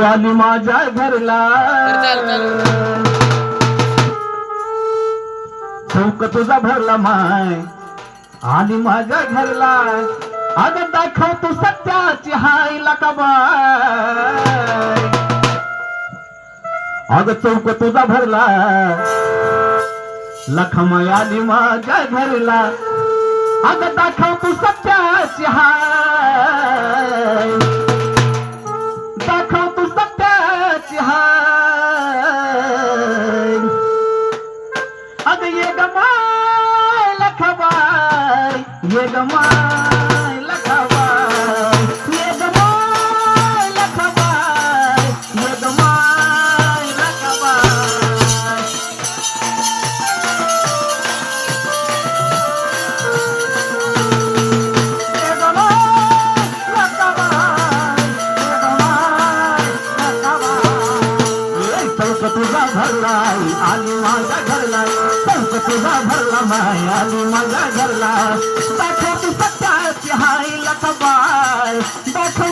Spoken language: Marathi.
आली माझ्या घरला. चौक तुझा भरला माय. आली माझ्या घरला. अग दाखव तू सत्याची हाय लकाबाय अग चौक तुझा भरला. लखमाय आली माझ्या घरला. अग दाखव तू सत्याची हाय. अब ये गमाल लखबाई ये गमाल चौक तुझा भरलाय आली माझ्या घरला चौक तुझा भरला माय आली माझ्या घरला दाखव तू सत्याची हाय लखबाय दाखव तू सत्याची हाय